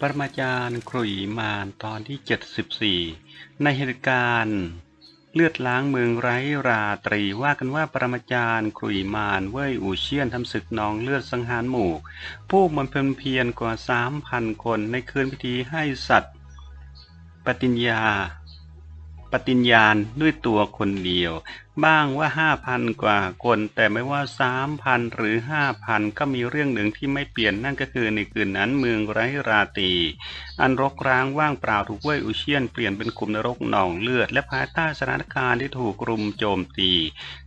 ปรมาจารย์ขรุยมานตอนที่ 74 ในเหตุการณ์เลือดล้างเมืองไร้ราตรีว่ากันว่าปรมาจารย์ขรุยมานเว่ยอูเชียนทำศึกนองเลือดสังหารหมู่ ผู้มันเพลินเพียนกว่า 3,000 คนในคืนพิธีให้สัตว์ ปฏิญญา ฏิญญาณด้วยตัวคนเดียว บ้างว่าห้าพันกว่าคน แต่ไม่ว่าสามพันหรือห้าพันก็มีเรื่องหนึ่งที่ไม่เปลี่ยนนั่นก็คือในคืนนั้นเมืองไร้ราตรีอันรกร้างว่างเปล่าถูกเว่ยอุเชียนเปลี่ยนเป็นกลุ่มนรกหนองเลือด และภายใต้สถานการณ์ที่ถูกรุมโจมตี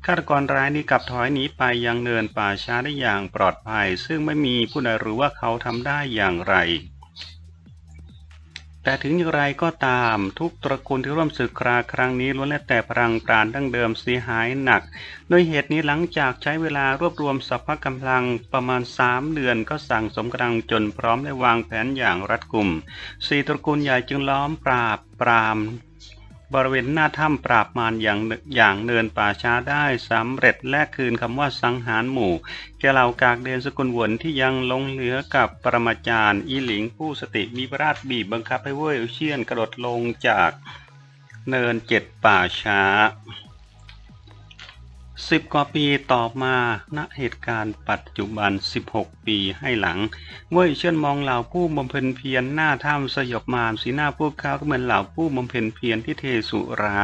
ฆาตกรร้ายนี้กลับถอยหนีไปยังเนินป่าช้าได้อย่างปลอดภัย ซึ่งไม่มีผู้ใดรู้ว่าเขาทำได้อย่างไร แต่ถึงอย่างไรก็ตามทุกตระกูลที่ร่วมศึกคราครั้งนี้ล้วนแล้วแต่พลังปราณดั้งเดิมเสียหายหนัก โดยเหตุนี้หลังจากใช้เวลารวบรวมสรรพกำลังประมาณ 3 เดือนก็สั่งสมกำลังจนพร้อมและวางแผนอย่างรัดกุมสี่ตระกูลใหญ่จึงล้อมปราบปราม บริเวณหน้าถ้ำปราบมารอย่างอย่างเนินป่าช้าได้สำเร็จและคืนคำว่าสังหารหมู่แกเหล่ากากเดนสกุลวนที่ยังลงเหลือกับปรมาจารย์อีหลิงผู้สติมีพระราชบีบบังคับให้เว่ยเชียนกระโดดลงจากเนินเจ็ดป่าช้า สิบกว่าปีต่อมาณเหตุการณ์ปัจจุบัน 16 ปีให้หลัง เว่ยเชิญมองเหล่าผู้บำเพ็ญเพียรหน้าถ้ำสยบมามสีหน้าพวกเขาก็เหมือนเหล่าผู้บำเพ็ญเพียรที่เทสุรา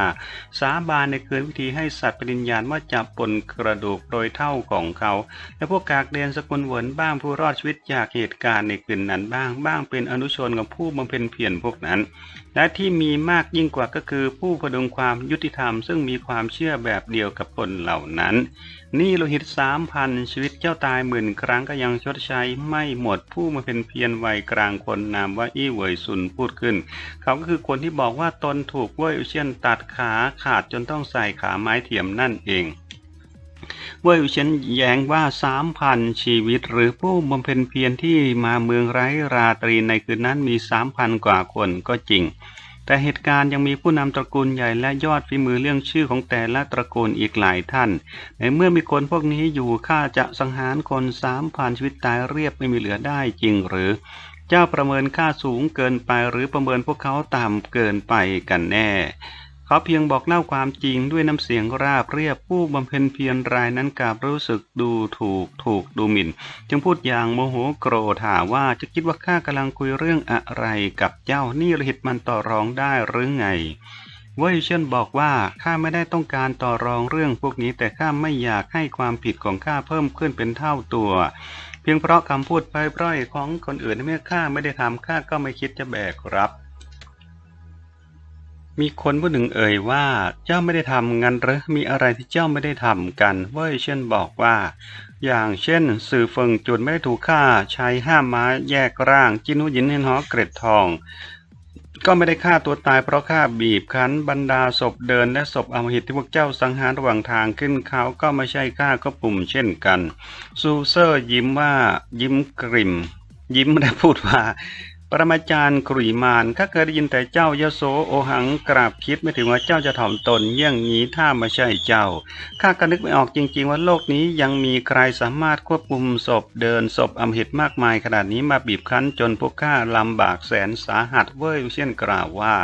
สาบานในคืนพิธีให้สัตว์ปริญญาณว่าจะปนกระดูกโดยเท่าของเขา และพวกกากเดนสกุลเหวินบ้างผู้รอดชีวิตจากเหตุการณ์ในคืนนั้นบ้างบ้างเป็นอนุชนของผู้บำเพ็ญเพียรพวกนั้น และที่มีมากยิ่งกว่าก็คือผู้พดุงความยุติธรรม ซึ่งมีความเชื่อแบบเดียวกับคนเหล่านั้น นี่โลหิตสามพันชีวิตเจ้าตายหมื่นครั้งก็ยังชดใช้ไม่หมดผู้มาเป็นเพียรวัยกลางคนนามว่าอี้เวยซุนพูดขึ้น เขาก็คือคนที่บอกว่าตนถูกเว่ยอุเชียนตัดขาขาดจนต้องใส่ขาไม้เทียมนั่นเอง เว่ยเชียนแย้งว่าสามพันชีวิต หรือผู้บำเพ็ญเพียรที่มาเมืองไร้ราตรีในคืนนั้นมีสามพันกว่าคนก็จริง แต่เหตุการณ์ยังมีผู้นำตระกูลใหญ่และยอดฝีมือเรื่องชื่อของแต่ละตระกูลอีกหลายท่าน ในเมื่อมีคนพวกนี้อยู่ข้าจะสังหารคนสามพันชีวิตตายเรียบไม่มีเหลือได้จริงหรือ เจ้าประเมินค่าสูงเกินไปหรือประเมินพวกเขาต่ำเกินไปกันแน่ เขาเพียงบอกเล่าความจริงด้วยน้ำเสียงราบเรียบผู้บำเพ็ญเพียรรายนั้นกลับรู้สึกดูถูกถูกดูหมิ่น จึงพูดอย่างโมโหโกรธถามว่าจะคิดว่าข้ากำลังคุยเรื่องอะไรกับเจ้านี่รหิตมันต่อรองได้หรือไงเว่ยเชนบอกว่าข้าไม่ได้ต้องการต่อรองเรื่องพวกนี้ แต่ข้าไม่อยากให้ความผิดของข้าเพิ่มขึ้นเป็นเท่าตัว เพียงเพราะคำพูดไปร่อยๆของคนอื่นเมื่อข้าไม่ได้ทำข้าก็ไม่คิดจะแบกรับ มีคนผู้หนึ่งเอ่ยว่าเจ้าไม่ได้ทำงั้นหรือมีอะไรที่เจ้าไม่ได้ทำกัน เว่ยเช่นบอกว่า อย่างเช่น สื่อเฟิงจุนไม่ได้ถูกฆ่าใช้ห้ามม้าแยกร่าง จินหูหยินเฮนหอเกร็ดทอง ก็ไม่ได้ฆ่าตัวตายเพราะฆ่าบีบคั้น บรรดาศพเดินและศพอมหิตที่พวกเจ้าสังหารระหว่างทางขึ้นเขาก็ไม่ใช่ฆ่าก็ปุ่มเช่นกัน ซูเซอร์ยิ้มว่ายิ้มกริมยิ้มและพูดว่า ปรมาจารย์กรุยมานข้าเคยได้ยินแต่เจ้ายโสโอหังกราบคิดไม่ถึงว่าเจ้าจะถ่อมตนเยี่ยงนี้ถ้าไม่ใช่เจ้าข้าก็นึกไม่ออกจริง ๆ ว่าโลกนี้ยังมีใครสามารถควบคุมศพเดินศพอำหิตมากมายขนาดนี้มาบีบคั้นจนพวกข้าลำบากแสนสาหัสเว้ยเช่นกล่าวว่า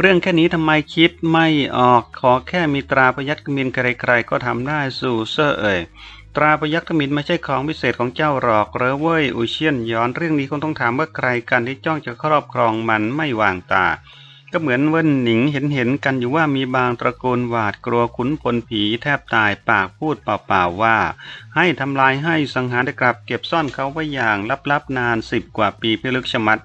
เรื่องแค่นี้ทำไมคิดไม่ออกขอแค่มีตราพยัคฆ์มินใครๆก็ทำได้สู่เซอร์เอ่ย ตราพยัคฆ์มินไม่ใช่ของพิเศษของเจ้าหรอกเหรอเว้ยอุเชียนย้อนเรื่องนี้คงต้องถามว่าใครกันที่จ้องจะครอบครองมันไม่วางตา ก็เหมือนเว่นหนิงเห็นเห็นกันอยู่ว่ามีบางตระกูลหวาดกลัวขุนพลผีแทบตายปากพูดเปล่าๆว่า ให้ทำลายให้สังหารได้กลับเก็บซ่อนเขาไว้อย่างลับๆนานสิบกว่าปีเพิลึกชะมัด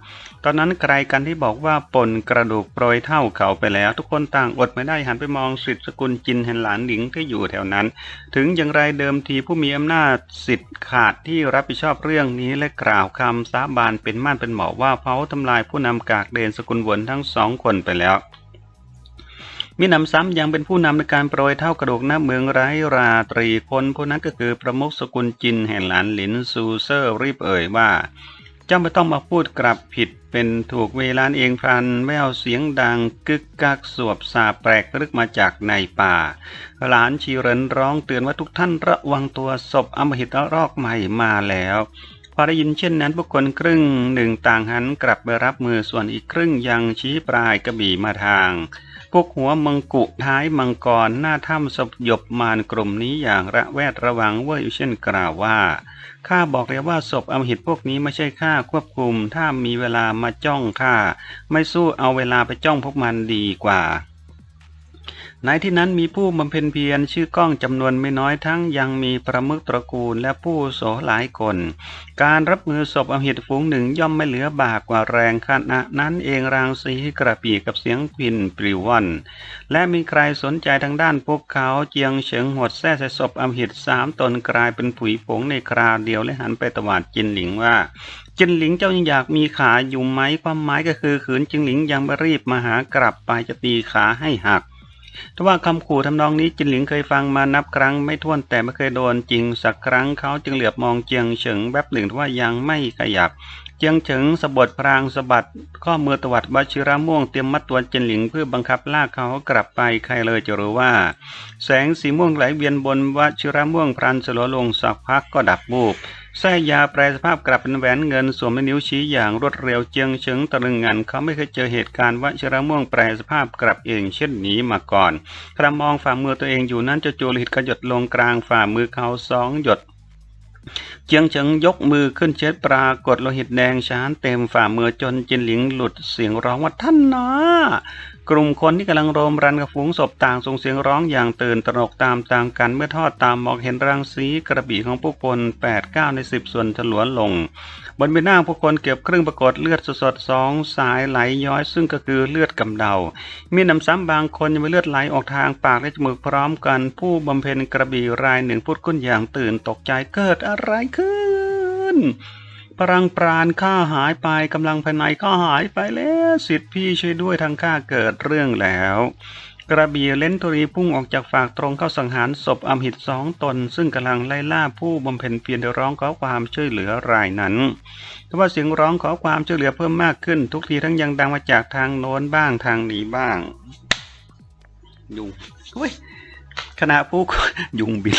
ตอนนั้นใครกันที่บอกว่าปนกระดูกโปรยเท่าเขาไปแล้ว ทุกคนต่างอดไม่ได้หันไปมองสิทธิสกุลจินเห็นหลานหลิงที่อยู่แถวนั้น ถึงอย่างไรเดิมทีผู้มีอำนาจสิทธิ์ขาดที่รับผิดชอบเรื่องนี้และกล่าวคำสาบานเป็นม่านเป็นหมอว่าเขาทำลายผู้นำกากเดนสกุลวนทั้งสองคนไปแล้วมีนำซ้ำยังเป็นผู้นำในการโปรยเท่ากระดูกหน้าเมืองไร้ราตรีคนผู้นั้นก็คือประมุขสกุลจินแห่งหลานหลินซูเซอร์รีบเอ่ยว่า เจ้าไม่ต้องมาพูดกลับผิดเป็นถูกเวลานเองพลันแววเสียงดังกึกกักสวบสาแปลกลึกมาจากในป่า หลานชีเรนร้องเตือนว่าทุกท่านระวังตัวศพอมหิตรอกใหม่มาแล้วพอได้ยินเช่นนั้นพวกคนครึ่งหนึ่งต่างหันกลับไปรับมือส่วนอีกครึ่งยังชี้ปลายกระบี่มาทาง พวกหัวมังกุท้ายมังกรหน้าถ้ำสยบมารกลุ่มนี้อย่างระแวดระวังเว่ยเช่นกล่าวว่าข้าบอกเลยว่าศพอมหิตพวกนี้ไม่ใช่ข้าควบคุม ถ้ามีเวลามาจ้องข้าไม่สู้เอาเวลาไปจ้องพวกมันดีกว่า ในที่นั้นมีผู้บำเพ็ญเพียรชื่อก้องจำนวนไม่น้อยทั้งยังมีประมุขตระกูลและผู้โสหลายคน การรับมือศพอมหิตฝูงหนึ่งย่อมไม่เหลือบากกว่าแรงขณะนั้นเองรางสีกระปีกับเสียงพินปลิวว่อนและมีใครสนใจทางด้านพวกเขาเจียงเฉิงหดแท้ใส่ศพอมหิตสามตนกลายเป็นผุยผงในคราวเดียวและหันไปตวาดจินหลิงว่าจินหลิงเจ้ายังอยากมีขาอยู่ไหมความหมายก็คือขืนจินหลิงยังไม่รีบมาหากลับไปจะตีขาให้หัก ถ้าว่าคำขู่ทำนองนี้จินหลิงเคยฟังมานับครั้งไม่ถ้วนแต่ไม่เคยโดนจริงสักครั้งเขาจึงเหลือบมองเจียงเฉิงแบบหนึ่งทว่ายังไม่ขยับเจียงเฉิงสะบดพรางสะบัดข้อมือตวัดวชิระม่วงเตรียมมัดตัวจินหลิงเพื่อบังคับลากเขากลับไปใครเลยจะรู้ว่า แสงสีม่วงไหลเวียนบนวชิระม่วงพรันสลัวลงสักพักก็ดับบูบ แส้ยาแปลสภาพกลับเป็นแหวนเงินสวมในนิ้วชี้อย่างรวดเร็วเจียงเฉิงตะลึงงันเขาไม่เคยเจอเหตุการณ์วชิระม่วงแปลสภาพกลับเองเช่นนี้มาก่อนกระมองฝ่ามือตัวเองอยู่นั้นจะจูลิตกระหยดลงกลางฝ่ามือเขาสองหยดเจียงเฉิงยกมือขึ้นเช็ดปรากฏโลหิตแดงชานเต็มฝ่ามือจนจินหลิงหลุดเสียงร้องว่าท่านนะ กลุ่มคนที่กำลังโรมรันกับฝูงศพต่างส่งเสียงร้องอย่างตื่นตระหนกตามตามกันเมื่อทอดตามมองเห็นรังสีกระบี่ของผู้คนแปดเก้าในสิบส่วนถลวนลง บนใบหน้าผู้คนเก็บครึ่งปรากฏเลือดสดๆสองสายไหลย้อยซึ่งก็คือเลือดกำเดา มีน้ำซ้ำบางคนยังมีเลือดไหลออกทางปากและจมูกพร้อมกัน ผู้บำเพ็ญกระบี่รายหนึ่งพูดขึ้นอย่างตื่นตกใจเกิดอะไรขึ้นพลังปราณข้าหายไปกำลังภายในข้าหายไปแล้ว สิทธิ์พี่ช่วยด้วยทางข้าเกิดเรื่องแล้ว กระบี่เลนตุรีพุ่งออกจากฝากตรงเข้าสังหารศพอมหิตสองตน ซึ่งกำลังไล่ล่าผู้บำเพ็ญเพียรโดยร้องขอความช่วยเหลือรายนั้นแต่ว่าเสียงร้องขอความช่วยเหลือเพิ่มมากขึ้น ทุกทีทั้งยังดังมาจากทางโน้นบ้างทางนี้บ้างยุงเฮ้ยขณะผู้ยุงบิน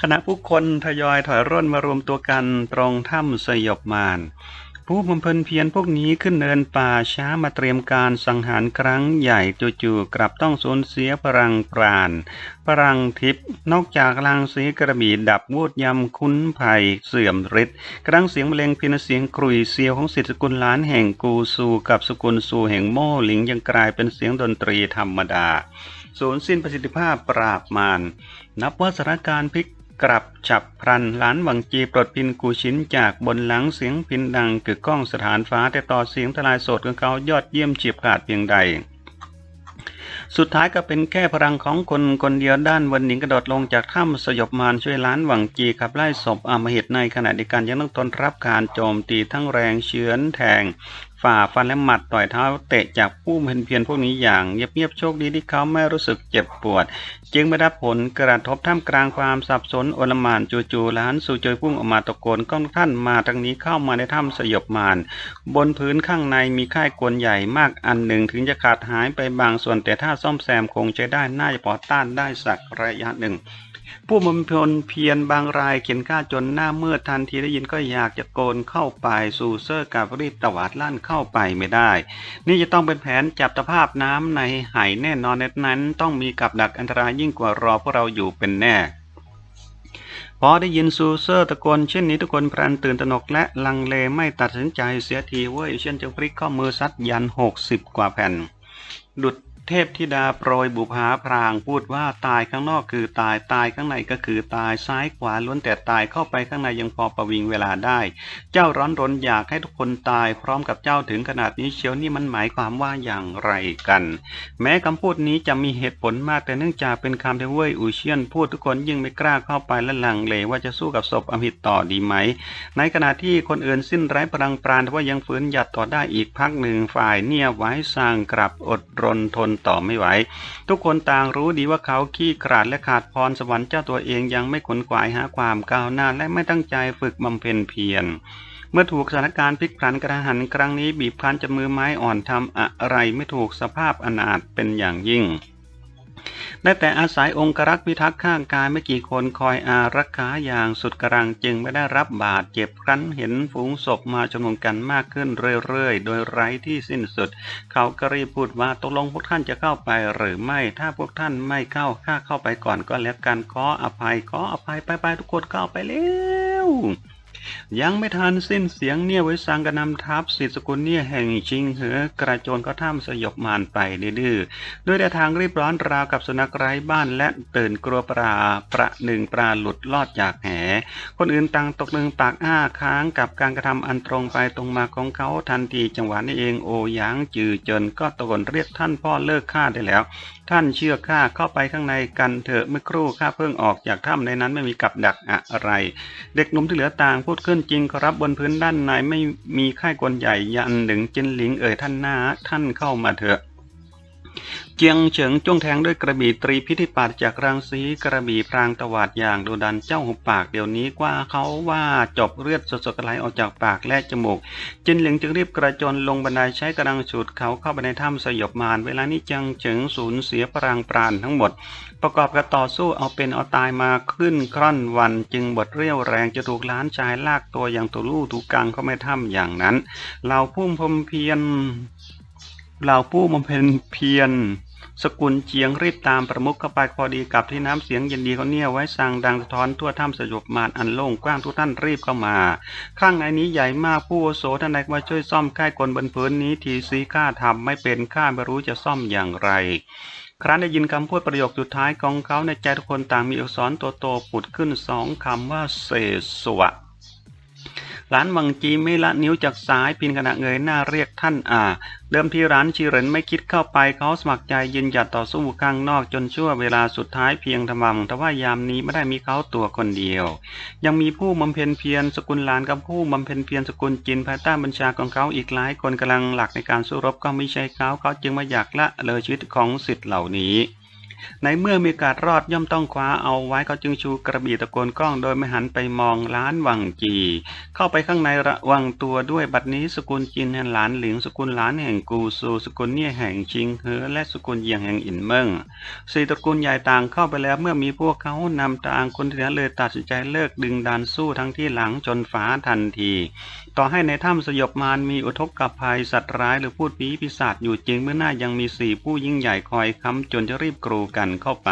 คณะผู้คนทยอยถอยร่นมารวมตัวกันตรงถ้ำสยบมาร ผู้บำเพ็ญเพียรพวกนี้ขึ้นเนินป่าช้ามาเตรียมการสังหารครั้งใหญ่จู่ๆกลับต้องสูญเสียพลังปราณพลังทิพย์นอกจากลังสีกระบี่ดับวูดยำคุ้นภัยเสื่อมฤทธิ์ครั้งเสียงเพลงพินเสียงกรุยเซียวของสิทธิสกุลล้านแห่งกูซูกับสกุลซูแห่งโม่หลิงยังกลายเป็นเสียงดนตรีธรรมดา สูญสิ้นประสิทธิภาพปราบมารนับว่าสถานการณ์พลิก กลับฉับพลันหลานหวังจีปลดพินกูชินจากบนหลังเสียงพินดังกึกก้องสถานฟ้าแต่ต่อเสียงทลายโสดของเขายอดเยี่ยมเฉียบขาดเพียงใด สุดท้ายก็เป็นแค่พลังของคนคนเดียวด้านวันหนิงกระโดดลงจากถ้ำสยบมารช่วยล้านหวังจีขับไล่ศพอำมหิตในขณะเดียวกันยังต้องทนรับการโจมตีทั้งแรงเฉือนแทง ฝ่าฟันและหมัดต่อยเท้าเตะจากผู้เพียนเพียรพวกนี้อย่างเงียบๆโชคดีที่เขาไม่รู้สึกเจ็บปวด จึงไม่ได้ผลกระทบท่ามกลางความสับสนโอลมานจู่ๆล้านสู่เจยพุ่งออกมาตะโกนก้องท่านมาทางนี้เข้ามาในถ้ำสยบมารบนพื้นข้างในมีค่ายกลใหญ่มากอันหนึ่งถึงจะขาดหายไปบางส่วนแต่ถ้าซ่อมแซมคงใช้ได้น่าจะพอต้านได้สักระยะหนึ่ง ผู้บำเพ็ญเพียรบางรายเขียนกล้าจนหน้ามืดทันทีได้ยินก็อยากจะโกนเข้าไปสู่เซอร์กับรีบตวาดลั่นเข้าไปไม่ได้ นี่จะต้องเป็นแผนจับตภาพน้ำในไหายแน่นอนในนั้นต้องมีกับดักอันตรายยิ่งกว่ารอพวกเราอยู่เป็นแน่พอได้ยินซูเซอร์ตะโกนเช่นนี้ทุกคนพลันตื่นตระหนกและลังเลไม่ตัดสินใจเสียทีเว้ยเช่นจึงพลิกข้อมือซัดยันหกสิบกว่าแผ่น ดุด เทพธิดาโปรยบุภาพรางพูดว่าตายข้างนอกคือตายตายข้างในก็คือตายซ้ายขวาล้วนแต่ตายเข้าไปข้างในยังพอประวิงเวลาได้ เจ้าร้อนรนอยากให้ทุกคนตายพร้อมกับเจ้าถึงขนาดนี้เชียวนี่มันหมายความว่าอย่างไรกัน แม้คำพูดนี้จะมีเหตุผลมากแต่เนื่องจากเป็นคำที่เว่ยอูเชียน พูดทุกคนยิ่งไม่กล้าเข้าไปและลังเลว่าจะสู้กับศพอมิตต่อดีไหม ในขณะที่คนอื่นสิ้นไร้พลังปราณแต่ว่ายังฝืนหยัดต่อได้อีกพักหนึ่งฝ่ายเนี่ยไว้สร้างกลับอดรนทนต่อไม่ไหว ทุกคนต่างรู้ดีว่าเขาขี้ขลาดและขาดพรสวรรค์เจ้าตัวเองยังไม่ขนขวายหาความก้าวหน้าและไม่ตั้งใจฝึกบำเพ็ญเพียรเมื่อถูกสถานการณ์พลิกผันกระหันครั้งนี้บีบคั้นจนมือไม้อ่อนทำอะไรไม่ถูกสภาพอนาถเป็นอย่างยิ่ง ได้แต่อาศัยองครักษ์พิทักษ์ข้างกายไม่กี่คนคอยอารักขาอย่างสุดกำลังจึงไม่ได้รับบาดเจ็บครั้นเห็นฝูงศพมาจำนวนกันมากขึ้นเรื่อยๆ โดยไร้ที่สิ้นสุด เขาก็รีบพูดว่าตกลงพวกท่านจะเข้าไปหรือไม่ ถ้าพวกท่านไม่เข้าข้าเข้าไปก่อนก็แล้วกันขออภัยขออภัยไปไปๆทุกคนเข้าไปแล้ว ยังไม่ทันสิ้นเสียงเนี่ยไว้สังกนำทัพสิทธิสกุลเนี่ยแห่งชิงเหอกระโจนก็ท่ามสยบมานไปดื้อด้วยแต่ทางรีบร้อนราวกับสุนัขไร้บ้านและตื่นกลัวปลาประหนึ่งปลาหลุดลอดจากแห คนอื่นต่างตกหนึ่งปากอ้าค้างกับการกระทำอันตรงไปตรงมาของเขาทันทีจังหวะนี้เองโอหยางจือเจินก็ตะโกนเรียกท่านพ่อเลิกฆ่าได้แล้ว ท่านเชื่อข้าเข้าไปข้างในกันเถอะเมื่อครู่ข้าเพิ่งออกจากถ้ำในนั้นไม่มีกับดักอะไร เด็กหนุ่มที่เหลือต่างพูดขึ้นจริงครับบนพื้นด้านในไม่มีค่ายกลใหญ่ยันหนึ่งจินหลิงเอ่ยท่านหน้าท่านเข้ามาเถอะ เจียงเฉิงจ้วงแทงด้วยกระบี่ตรีพิธิปัตจากรังสีกระบี่พรางตวาดอย่างดุดันเจ้าหุบปากเดี๋ยวนี้กว่าเขาว่าจบเลือดสดๆไหลออกจากปากและจมูก จินเหลิงจึงรีบกระโจนลงบันไดใช้กระดังฉุดเขาเข้าไปในถ้ำสยบมารเวลานี้เจียงเฉิงสูญเสียพลังปราณทั้งหมด ประกอบกับต่อสู้เอาเป็นเอาตายมาขึ้นคร่อนวันจึงบดเรี่ยวแรงจะถูกล้านชายลากตัวอย่างตัวลู่ถูกกังเข้าไม่ถ้ำอย่างนั้นเหล่าผู้พมเพียร เหล่าผู้บำเพ็ญเพียร สกุลเจียงรีบตามประมุขเข้าไปพอดีกับที่น้ำเสียงเย็นดีเขาเนี่ยไว้สั่งดังสะท้อนทั่วถ้ำสยบมารอันโล่งกว้างทุกท่านรีบเข้ามา ข้างในนี้ใหญ่มากผู้อโสท่านใดมาช่วยซ่อมค่ายกลบนพื้นนี้ทีซีข้าทำไม่เป็นข้าไม่รู้จะซ่อมอย่างไรครั้นได้ยินคำพูดประโยคสุดท้ายของเขาในใจทุกคนต่างมีอักษรตัวโตผุดขึ้นสองคำว่าเสสวะ ร้านวังจีไม่ละนิ้วจากซ้ายพินขณะเงยหน้าเรียกท่านอาเดิมที่ร้านชีเรินไม่คิดเข้าไปเขาสมัครใจยืนหยัดต่อสู้ข้างนอกจนชั่วเวลาสุดท้ายเพียงทำแต่ว่ายามนี้ไม่ได้มีเขาตัวคนเดียว ยังมีผู้บำเพ็ญเพียรสกุลหลานกับผู้บำเพ็ญเพียรสกุลจินภายใต้บัญชาของเขาอีกหลายคนกำลังหลักในการสู้รบก็ไม่ใช่เขาเขาจึงไม่อยากละเลยชีวิตของสิทธิ์เหล่านี้ ในเมื่อมีการรอดย่อมต้องคว้าเอาไว้เขาจึงชูกระบี่ตะโกนกล้องโดยไม่หันไปมองล้านวังจี เข้าไปข้างในระวังตัวด้วยบัดนี้สกุลจินแห่งหลานหลิงสกุลหลานแห่งกูซูสกุลเนี่ยแห่งชิงเฮอและสกุลเยียงแห่งอินเมิงสี่ตระกูลใหญ่ต่างเข้าไปแล้วเมื่อมีพวกเขานำทางคนที่เหลือเลยตัดสินใจเลิกดึงดันสู้ทั้งที่หลังจนฝาทันที ต่อให้ในถ้ำสยบมารมีอุทกภัยสัตว์ร้ายหรือพูดผีปีศาจอยู่จริงเมื่อหน้ายังมีสี่ผู้ยิ่งใหญ่คอยค้ำจนจะรีบกรูกันเข้าไป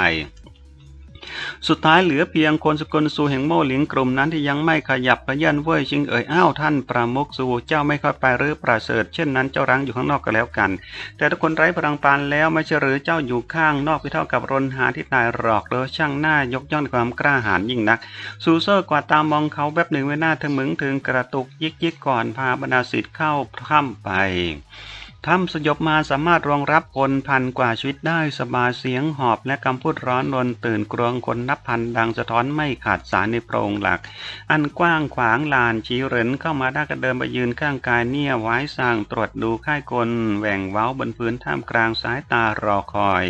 สุดท้ายเหลือเพียงคนสกลสูแห่งโม่หลิงกลุ่มนั้นที่ยังไม่ขยับพยันเว่ยชิงเอ่ยอ้าวท่านประมุกสูเจ้าไม่เข้าไปหรือประเสริฐเช่นนั้นเจ้ารังอยู่ข้างนอกก็แล้วกัน แต่ทุกคนไร้พลังปานแล้วไม่ใช่หรือเจ้าอยู่ข้างนอกไปเท่ากับรนหาที่ตายหลอกเลอช่างหน้ายกย่องความกล้าหาญยิ่งนัก ซูเซอร์กว่าตามองเขาแวบหนึ่งไว้หน้าถึงมึงถึงกระตุกยิกยิกก่อนพาบรรดาศิษย์เข้าถ้ำไป ถ้ำสยบมาสามารถรองรับคนพันกว่าชีวิตได้สบายเสียงหอบและคำพูดร้อนรนตื่นกรวงคนนับพันดังสะท้อนไม่ขาดสายในโพรงหลัก อันกว้างขวางลานชี้เหรินเข้ามาได้กระเดินไปยืนข้างกายเนี่ยไว้สร้างตรวจดูค่ายกลแหว่งเว้าบนพื้นท่ามกลางสายตารอคอย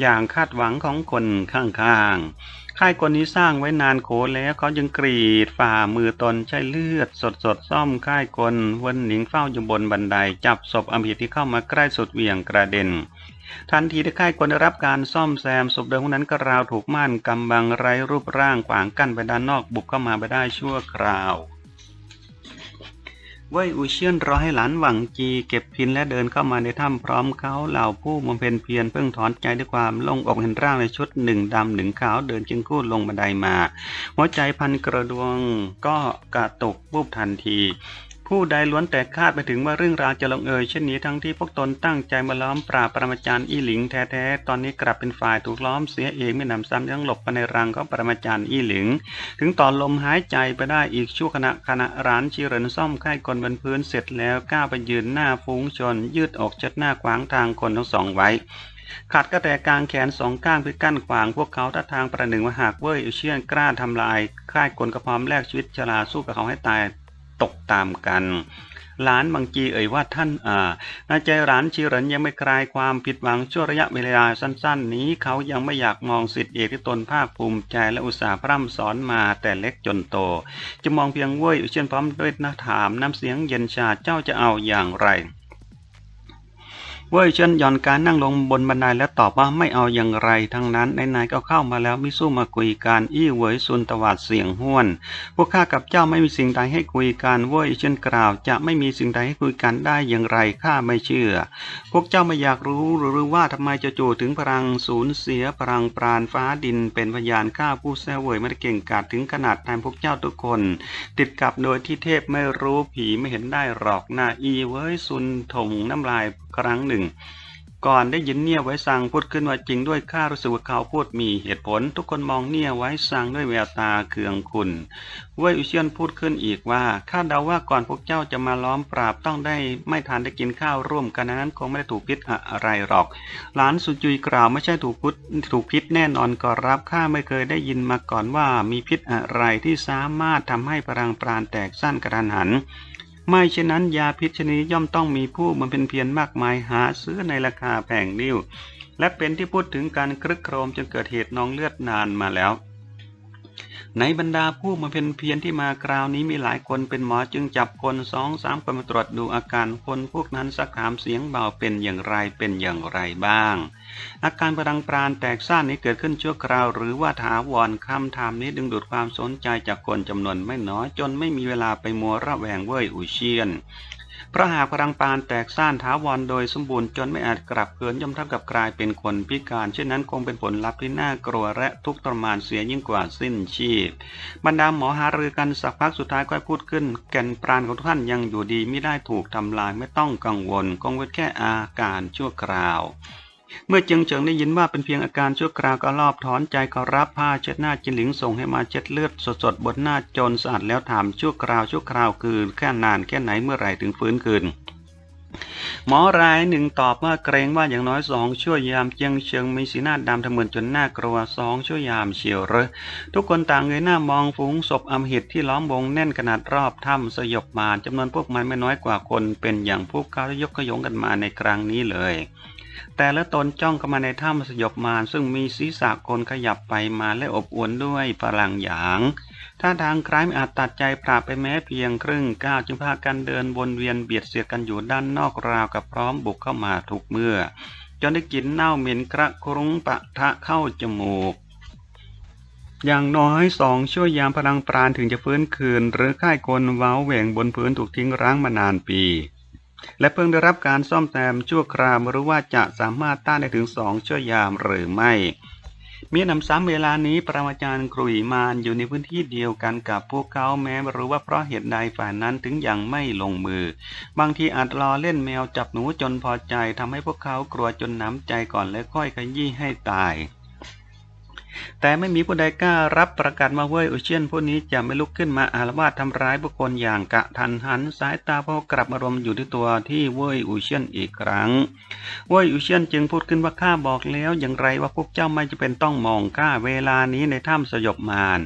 อย่างคาดหวังของคนข้างๆ ค่ายคนนี้สร้างไว้นานโขแล้วเขายังกรีดฝ่ามือตนใช้เลือด สดสดๆซ่อมค่ายคนวันหนิงเฝ้าอยู่บนบันได จับศพอมหิตที่เข้ามาใกล้สุดเหวี่ยงกระเด็น ทันทีที่ค่ายคนได้รับการซ่อมแซมศพเดิมคนนั้นก็ราวถูกม่านกำบังไร้รูปร่างขวางกั้นไปด้านนอกบุกเข้ามาไปได้ชั่วคราว ว่ยอุเชียนรอให้หลานหวังจีเก็บพินและเดินเข้ามาในถ้ำพร้อมเขาเหล่าผู้บำเพ็ญเพียรเพิ่งถอนใจด้วยความลงอกเห็นร่างในชุดหนึ่งดำหนึ่งขาวเดินจึงคู่ลงบันไดมา หัวใจพันกระดวงก็กระตกปุ๊บทันที ผู้ใดล้วนแต่คาดไปถึงว่าเรื่องราวจะลงเอยเช่นนี้ทั้งที่พวกตนตั้งใจมาล้อมปราบปรมาจารย์อี้หลิงแท้ๆ ตอนนี้กลับเป็นฝ่ายถูกล้อมเสียเองไม่นำซ้ำยังหลบไปในรังของปรมาจารย์อี้หลิง ถึงตอนลมหายใจไปได้อีกชั่วขณะขณะร้านชีเรนซ่อมค่ายกลบนพื้นเสร็จแล้วก้าวไปยืนหน้าฟุ้งชน ยืดออกชัดหน้าขวางทางคนทั้งสองไว้ขาดก็แต่กลางแขนสองข้างเพื่อกั้นขวางพวกเขาท่าทางประหนึ่งว่าหากเว่ยอุเชียนกล้าทำลายค่ายกลกระพร้อมแลกชีวิตชลาสู้กับเขาให้ตาย ตกตามกันหลานบางจีเอ่ยว่าท่านอ่าในใจหลานชิรันยังไม่คลายความผิดหวังชั่วระยะเวลาสั้น ๆ นี้เขายังไม่อยากมองสิทธิเอกที่ตนภาคภูมิใจและอุตสาห์พร่ำสอนมาแต่เล็กจนโต จะมองเพียงเว้ยอุเช่นพร้อมด้วยน้าถามน้ำเสียงเย็นชาเจ้าจะเอาอย่างไร เว่ยเชิญหย่อนการนั่งลงบนบันไดและตอบว่าไม่เอาอย่างไรทั้งนั้นนายๆก็เข้ามาแล้วมิสู้มาคุยกันอี้เหวยซุนตวาดเสียงห้วน พวกข้ากับเจ้าไม่มีสิ่งใดให้คุยกันเว่ยเชิญกล่าว จะไม่มีสิ่งใดให้คุยกันได้อย่างไรข้าไม่เชื่อ พวกเจ้าไม่อยากรู้หรือว่าทำไมจะจู่ถึงพลังสูญเสียพลังปราณฟ้าดิน เป็นพยานข้าผู้แซ่เว่ยไม่ได้เก่งกาจถึงขนาดแทนพวกเจ้าทุกคน ติดกับโดยที่เทพไม่รู้ผีไม่เห็นได้หรอกนะอีเว้ยซุนถงน้ำลาย ครั้งหนึ่ง ก่อนได้ยินเนี่ยไว้สั่งพูดขึ้นว่าจริงด้วยข้ารู้สึกว่าเขาพูดมีเหตุผล ทุกคนมองเนี่ยไว้สั่งด้วยแววตาเคืองคุณเว่ยอุเชียนพูดขึ้นอีกว่าข้าเดาว่าก่อนพวกเจ้าจะมาล้อมปราบต้องได้ไม่ทานได้กินข้าวร่วมกันนั้นคงไม่ได้ถูกพิษอะไรหรอก หลานสุจุยกล่าวไม่ใช่ถูกพุทถูกพิษแน่นอนก็รับข้าไม่เคยได้ยินมาก่อนว่ามีพิษอะไรที่สามารถทำให้พลังปราณแตกสั้นกระทันหัน ไม่เช่นนั้นยาพิษชนิดย่อมต้องมีผู้มันเป็นเพียรมากมายหาซื้อในราคาแพงนิ้วและเป็นที่พูดถึงการครึกโครมจนเกิดเหตุนองเลือดนานมาแล้ว ในบรรดาผู้มาเป็นเพียรที่มาคราวนี้มีหลายคนเป็นหมอจึงจับคนสองสามคนมาตรวจดูอาการคนพวกนั้นสักถามเสียงเบาเป็นอย่างไรเป็นอย่างไรบ้าง อาการพลังปราณแตกซ่านนี้เกิดขึ้นชั่วคราว หรือว่าถาวรคำถามนี้ดึงดูดความสนใจจากคนจำนวนไม่น้อยจนไม่มีเวลาไปมัวระแวงเว่ยอุเชียน พระหากพลังปานแตกซ่านถาวรโดยสมบูรณ์จนไม่อาจกลับเกินย่อมเท่ากับกลายเป็นคนพิการเช่นนั้นคงเป็นผลลัพธ์ที่น่ากลัวและทุกข์ทรมานเสียยิ่งกว่าสิ้นชีพ บรรดาหมอหารือกันสักพักสุดท้ายก็พูดขึ้น แก่นปราณของทุกท่านยังอยู่ดีไม่ได้ถูกทำลายไม่ต้องกังวลคงเป็นแค่อาการชั่วคราว เมื่อเจิงเฉิงได้ยินว่าเป็นเพียงอาการชั่วคราวก็รอบถอนใจก็รับผ้าเช็ดหน้าจินหลิงส่งให้มาเช็ดเลือดสดๆบนหน้าจนสะอาดแล้วถามชั่วคราวชั่วคราวคือแค่นานแค่ไหนเมื่อไหร่ถึงฟื้นคืนหมอรายหนึ่งตอบว่าเกรงว่าอย่างน้อยสองชั่วยามเจียงเชิงมีสีหน้าดำทะมึนจนน่ากลัวสองชั่วยามเฉียวเรอทุกคนต่างเงยหน้ามองฝูงศพอำหิตที่ล้อมวงแน่นขนาดรอบถ้ำสยบมารจำนวนพวกมันไม่น้อยกว่าคนเป็นอย่างพวกเขายกขยงกันมาในครั้งนี้เลย แต่ละตนจ้องเข้ามาในถ้ำสยบมารซึ่งมีศีรษะคนขยับไปมาและอบอวลด้วยพลังหยางท่าทางคล้ายไม่อาจตัดใจปราบไปแม้เพียงครึ่งก้าวจึงพากันเดินวนเวียนเบียดเสียดกันอยู่ด้านนอกราวกับพร้อมบุกเข้ามาทุกเมื่อ จนได้กลิ่นเน่าเหม็นกระครุงปะทะเข้าจมูกอย่างน้อยสองชั่วยามพลังปราณถึงจะฟื้นคืน หรือค่ายคนเว้าแหว่งบนพื้นถูกทิ้งร้างมานานปี และเพิ่งได้รับการซ่อมแซมชั่วคราวไม่รู้ว่าจะสามารถต้านได้ถึงสองชั่วยามหรือไม่ มีนำซ้ำเวลานี้ปรมาจารย์กรุยมานอยู่ในพื้นที่เดียวกันกับพวกเขาแม้ไม่รู้ว่าเพราะเหตุใดฝ่ายนั้นถึงยังไม่ลงมือ บางทีอาจรอเล่นแมวจับหนูจนพอใจทำให้พวกเขากลัวจนน้ำใจก่อนและค่อยขยี้ให้ตาย แต่ไม่มีผู้ใดกล้ารับประกันว่าเว่ยอุเชียนผู้นี้จะไม่ลุกขึ้นมาอารวาสทำร้ายบุคคลอย่างกะทันหันสายตาพอกลับมารวมอยู่ที่ตัวที่เว่ยอุเชียนอีกครั้ง เว่ยอุเชียนจึงพูดขึ้นว่าข้าบอกแล้วอย่างไรว่าพวกเจ้าไม่จะเป็นต้องมองข้าเวลานี้ในถ้ำสยบมาร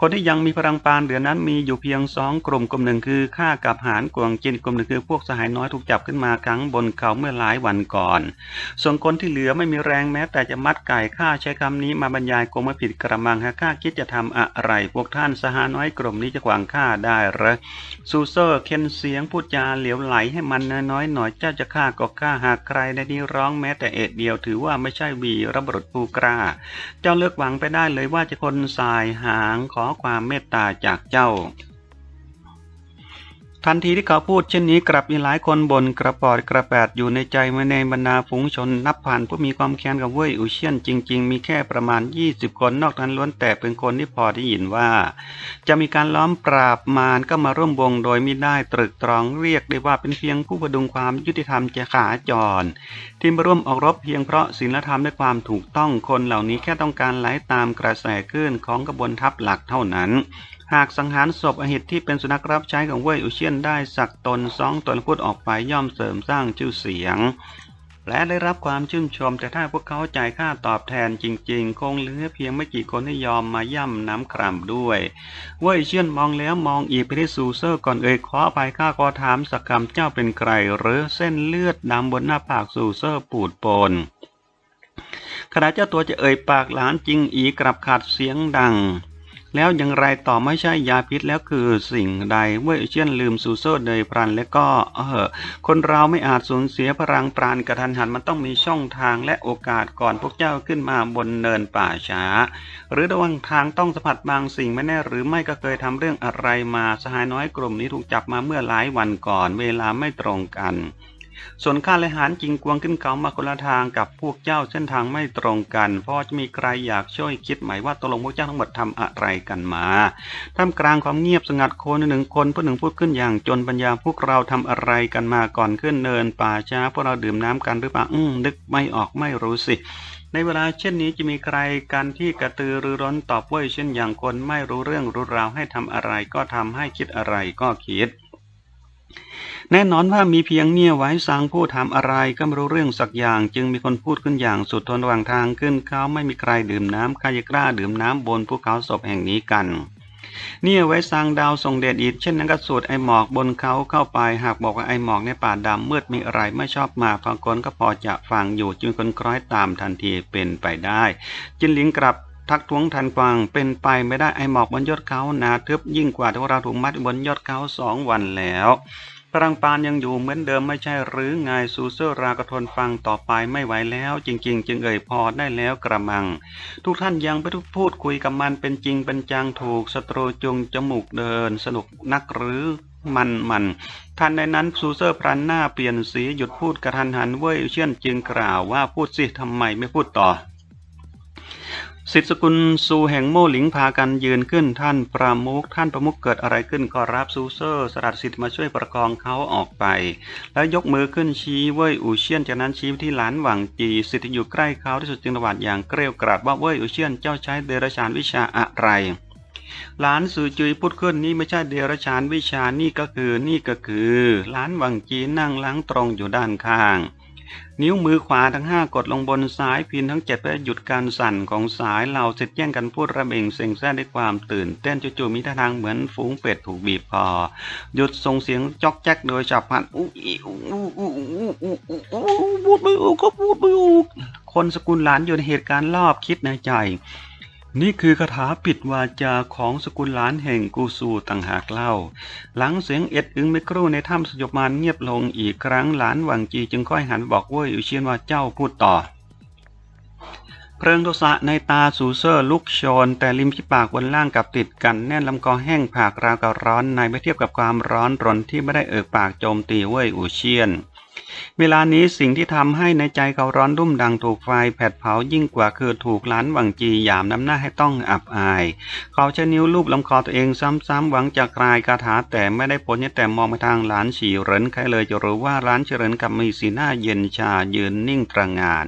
คนที่ยังมีพลังปานเหลือนั้นมีอยู่เพียงสองกลุ่มกลุ่มหนึ่งคือข้ากับหานกวงจินกลุ่มหนึ่งคือพวกสหายน้อยถูกจับขึ้นมาครั้งบนเขาเมื่อหลายวันก่อน ส่วนคนที่เหลือไม่มีแรงแม้แต่จะมัดไก่ข้าใช้คำนี้มาบรรยายคงไม่ผิดกระมังฮะข้าคิดจะทำอะไร พวกท่านสหาน้อยกลุ่มนี้จะขวางข้าได้หรอซูเซอร์เค้นเสียงพูดจาเหลียวไหลให้มันน้อยๆหน่อยเจ้าจะฆ่าก็ฆ่าหากใครในนี้ร้องแม้แต่เอ็ดเดียวถือว่าไม่ใช่วีรบุรุษผู้กล้า เจ้าเลือกหวังไปได้เลยว่าจะคนสายหางขอความเมตตาจากเจ้า ทันทีที่เขาพูดเช่นนี้กลับมีหลายคนบ่นกระปอดกระแปดอยู่ในใจเมื่อในบรรดาฝูงชนนับพันผู้มีความแค้นกับเว่ยอุเชียนจริง ๆ มีแค่ประมาณ 20 คนนอกนั้นล้วนแต่เป็นคนที่พอได้ยินว่า จะมีการล้อมปราบมารก็มาร่วมวงโดยไม่ได้ตรึกตรองเรียกได้ว่าเป็นเพียงผู้ประดุงความยุติธรรมจะขาจร ที่มาร่วมออกรบเพียงเพราะศีลธรรมและความถูกต้องคนเหล่านี้แค่ต้องการไหลตามกระแสคลื่นของกระบวนทัพหลักเท่านั้น หากสังหารศพอหิตที่เป็นสุนัขรับใช้ของเว่ยอุเชียนได้สักตนสองตนพูดออกไปย่อมเสริมสร้างชื่อเสียง และได้รับความชื่นชมแต่ถ้าพวกเขาจ่ายค่าตอบแทนจริงๆ คงเหลือเพียงไม่กี่คนที่ยอมมาย่ำน้ำครามด้วย เว่ยเชียนมองแล้วมองอีกไปที่ซูเซอร์ก่อนเอ่ยขออภัยข้าก็ถามสักคำเจ้าเป็นใคร หรือเส้นเลือดดำบนหน้าผากซูเซอร์ปูดปนขณะเจ้าตัวจะเอ่ยปากหลานจริงอีกลับขาดเสียงดัง แล้วอย่างไรต่อไม่ใช่ยาพิษแล้วคือสิ่งใดเว่ยเชียนลืมซูโซ่เดยพรันและก็เออคนเราไม่อาจสูญเสียพลังปราณกระทันหันมันต้องมีช่องทางและโอกาสก่อนพวกเจ้าขึ้นมาบนเนินป่าช้า หรือระหว่างทางต้องสัมผัสบางสิ่งไม่แน่หรือไม่ก็เคยทำเรื่องอะไรมาสหายน้อยกลุ่มนี้ถูกจับมาเมื่อหลายวันก่อน เวลาไม่ตรงกัน ส่วนข้าแลหานจิงกวงขึ้นเขามาคนละทางกับพวกเจ้าเส้นทางไม่ตรงกันเพราะจะมีใครอยากช่วยคิดไหมว่าตกลงพวกเจ้าทั้งหมดทำอะไรกันมาท่ามกลางความเงียบสงัดคนหนึ่งคนผู้หนึ่งพูดขึ้นอย่างจนปัญญาพวกเราทำอะไรกันมาก่อนขึ้นเนินป่าช้าพวกเราดื่มน้ำกันหรือเปล่าอืมนึกไม่ออกไม่รู้สิในเวลาเช่นนี้จะมีใครกันที่กระตือรือร้นตอบเว้ยเช่นอย่างคนไม่รู้เรื่องรู้ราวให้ทำอะไรก็ทำให้คิดอะไรก็คิด แน่นอนว่ามีเพียงเนี่ยไว้สังผู้ถามอะไรก็ไม่รู้เรื่องสักอย่าง จึงมีคนพูดขึ้นอย่างสุดทนระหว่างทางขึ้นเขาไม่มีใครดื่มน้ำใครจะกล้าดื่มน้ำบนภูเขาศพแห่งนี้กันเนี่ยไว้สร้างดาวส่งเดชอีกเช่นนั้นก็สูดไอหมอกบนเขาเข้าไป หากบอกว่าไอหมอกในป่าดำมืดมีอะไรไม่ชอบมาฟังคนก็พอจะฟังอยู่จึงคนคล้อยตามทันทีเป็นไปได้ จินหลิงกลับทักท้วงทันกวางเป็นไปไม่ได้ไอหมอกบนยอดเขาหนาทึบยิ่งกว่าที่เราถูกมัดบนยอดเขาสองวันแล้ว พลังปานยังอยู่เหมือนเดิมไม่ใช่หรือไงซูเซอร์รากระทนฟังต่อไปไม่ไหวแล้ว จริง ๆ จึงเอ่ยพอได้แล้วกระมัง ทุกท่านยังไปทุกพูดคุยกับมันเป็นจริงเป็นจังถูกศัตรูจุงจมูกเดิน สนุกนักหรือมันมันทันในนั้นซูเซอร์พรันหน้าเปลี่ยนสีหยุดพูดกระทันหันเว้ยเชี่ยนจึงกล่าวว่าพูดสิทำไมไม่พูดต่อ สิทธิสกุลซูแห่งโม่หลิงพากันยืนขึ้นท่านประมุขท่านประมุขเกิดอะไรขึ้นก็รับซูเซอร์สลัดสิทธิ์มาช่วยประคองเขาออกไป แล้วยกมือขึ้นชี้เว่ยอูเชียนจากนั้นชี้ที่หลานหวังจีสิทธิ์ที่อยู่ใกล้เขาที่สุดจึงตวาดอย่างเกลียวกราดว่าเว่ยอูเชียนเจ้าใช้เดรัจฉานวิชาอะไรหลานสื่อจุยพูดขึ้นนี่ไม่ใช่เดรัจฉานวิชานี่ก็คือนี่ก็คือหลานหวังจีนั่งล้างตรงอยู่ด้านข้าง นิ้วมือขวาทั้งห้ากดลงบนซ้ายพินทั้งเจ็ดเพื่อหยุดการสั่นของสายเหล่าเสร็จแย่งกันพูดระเบงเซ็งแซ่ด้วยความตื่นเต้นจู่ๆมีท่าทางเหมือนฝูงเป็ดถูกบีบคอหยุดส่งเสียงจอกแจ๊กโดยฉับพลันอู้อีอู้อู้อู้อู้อู้อู้อู้พูดไม่ออกก็พูดไม่ออกคนสกุลหลานอยู่ในเหตุการณ์รอบคิดในใจ นี่คือคาถาปิดวาจาของสกุลหลานแห่งกูซูต่างหากเล่า หลังเสียงเอ็ดอึงไม่ครู่ในถ้ำสยบมานเงียบลงอีกครั้งหลานหวังจีจึงค่อยหันบอกเว่ยอุเชียนว่าเจ้าพูดต่อ เพลิงโทสะในตาสูเซอร์ลุกโชน แต่ริมที่ปากบนล่างกับติดกันแน่นลำคอแห้งผากราวกับร้อนในไม่เทียบกับความร้อนรนที่ไม่ได้เอ่ยปากโจมตีเว่ยอูเชียน เวลานี้สิ่งที่ทำให้ในใจเขาร้อนรุ่มดังถูกไฟแผดเผายิ่งกว่าคือถูกหลานหวังจีหยามน้ำหน้าให้ต้องอับอาย เขาใช้นิ้วลูบลำคอตัวเองซ้ำๆหวังจะคลายคาถาแต่ไม่ได้ผลแต่มองไปทางหลานฉีเหรินใครเลยจะรู้ว่าร้านเฉริญกับมีสีหน้าเย็นชายืนนิ่งตระหงาน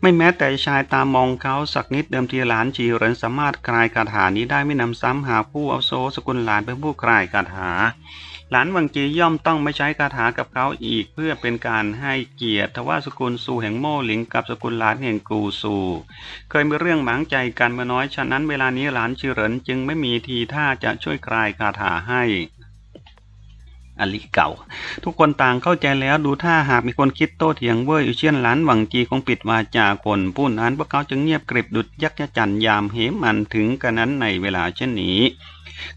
ไม่แม้แต่ชายตามองเขาสักนิดเดิมทีหลานฉีเหรินสามารถคลายคาถานี้ได้ไม่นำซ้ำหาผู้เอาโซสกุลหลานเป็นผู้คลายคาถา หลานวังจีย่อมต้องไม่ใช้คาถากับเขาอีกเพื่อเป็นการให้เกียรติทว่าสกุลซูแห่งโม่หลิงกับสกุลหลานแห่งกูซู เคยมีเรื่องหมางใจกันมาน้อยฉะนั้นเวลานี้หลานชิเหรินจึงไม่มีทีท่าจะช่วยคลายคาถาให้อลิเก่า ทุกคนต่างเข้าใจแล้วดูท่าหากมีคนคิดโต้เถียงเว่ยอุเชียนหลานหวังจีคงปิดวาจาคนผู้นั้นพวกเขาจึงเงียบกริบดุดยักษ์จันยามเหมันถึงกันนั้นในเวลาเช่นนี้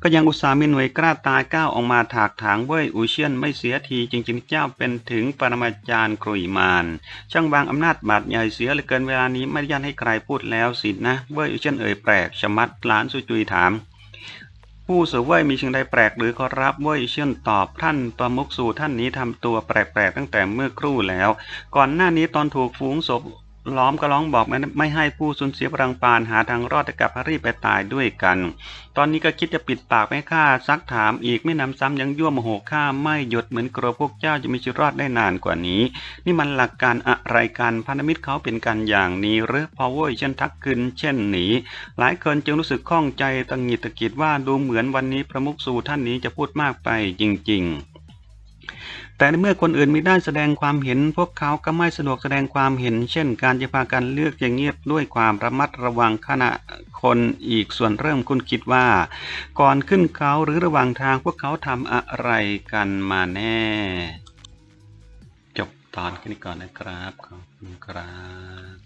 ก็ยังอุตส่าห์มีหน่วยกล้าตายก้าวออกมาถากถางเว้ยอุเชียนไม่เสียทีจริงๆเจ้าเป็นถึงปรมาจารย์กรุยมาน ช่างวางอำนาจบาดใหญ่เสียเหลือเกินเวลานี้ไม่ได้ยันให้ใครพูดแล้วสินะเว้ยอุเชียนเอ่ยแปลกชะมัดหลานสุจุยถามผู้เสวยมีชิงใดแปลกหรือขอรับเว้ยเชี่ยนตอบท่านประมุกสู่ท่านนี้ทำตัวแปลกๆตั้งแต่เมื่อครู่แล้ว ก่อนหน้านี้ตอนถูกฝูงศพ ล้อมก็ร้องบอกไม่ไม่ให้ผู้สูญเสียพลังปานหาทางรอดแต่กลับรีบไปตายด้วยกัน ตอนนี้ก็คิดจะปิดปากไม่ฆ่าซักถามอีกไม่นำซ้ำยังยั่วโมโหฆ่าไม่หยุดเหมือนกลัวพวกเจ้าจะมีชีวิตรอดได้นานกว่านี้ นี่มันหลักการอะไรกันพันธมิตรเขาเป็นกันอย่างนี้หรือพอเว้ยเช่นทักขึ้นเช่นหนีหลายคนจึงรู้สึกข้องใจตังหงิตะกิดว่าดูเหมือนวันนี้ประมุขสู่ท่านนี้จะพูดมากไปจริง ๆ แต่ในเมื่อคนอื่นไม่ได้แสดงความเห็น พวกเขาก็ไม่สะดวกแสดงความเห็น เช่น การจะพากันเลือกอย่างเงียบด้วยความระมัดระวังขณะคนอีกส่วนเริ่มคุณคิดว่า ก่อนขึ้นเขาหรือระหว่างทางพวกเขาทำอะไรกันมาแน่ จบตอนแค่นี้ก่อนนะครับขอบคุณครับ